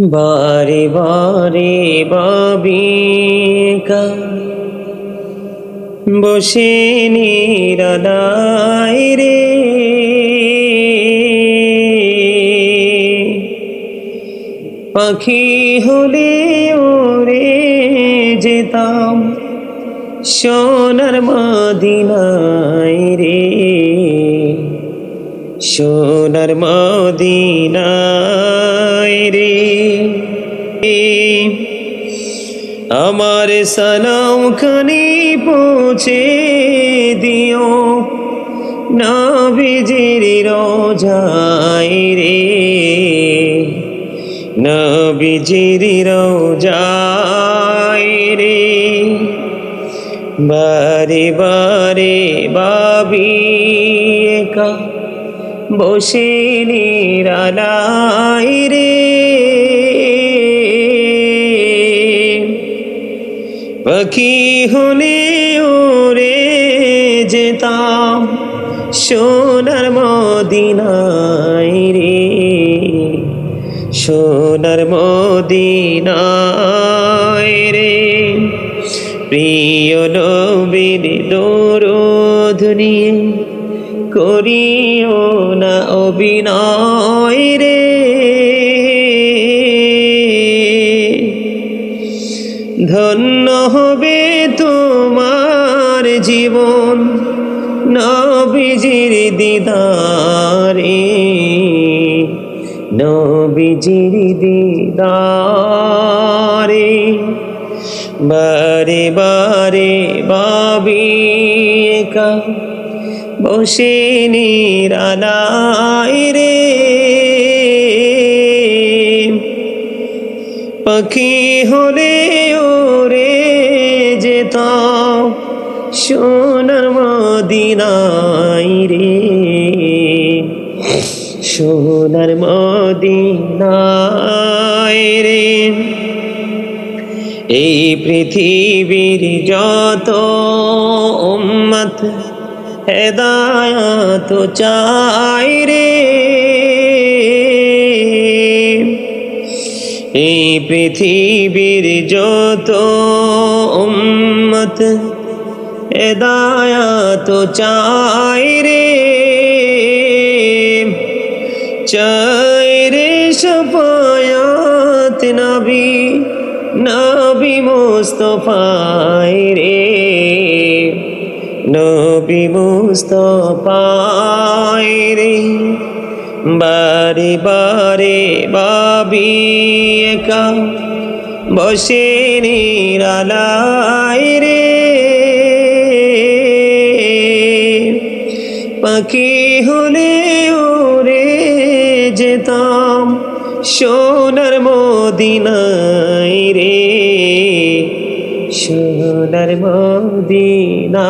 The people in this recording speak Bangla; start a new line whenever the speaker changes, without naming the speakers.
বারে বারে বাবিকা বসে নিরালায় রে। পাখি হলে ওরে যেতাম, সোনার মদিনায় রে। সোনার মদিনায় রে। আমার সালাম খানি পৌঁছে দিও। নবীজির রোজায় রে। নবীজির রোজায় রে। বারে বারে বাবি একা বসে নিরালাই রে। পাখি হলে ওরে যেতাম, সোনার মদিনায় রে। সোনার মদিনায় রে। প্রিয় নবীর দৌরোধ নিয়ে করিও না অভিনয় রে। ধন্য হবে তোমার জীবন নবীজির দিদারে। নবীজির দিদারে। বারে বারে বাবি বসে নিরালাই রে। পাখি হলে ওরে যেত সোনার মদিনাই রে। সোনার মদিনাই রে। এই পৃথিবীর যত উম্মত হেদায়াত চাই রে। এই পৃথিবীর যত উম্মত হেদায়াত চাই রে। চাই রে সপায়াত নবী নবী মুস্তফায় রে। নবী মুস্তফায় রে, বারে বারে বাবি একা বসে নিরালাই রে। পাখি হলে ওরে যেতাম সোনার মদিনায় রে। সোনার মদিনা।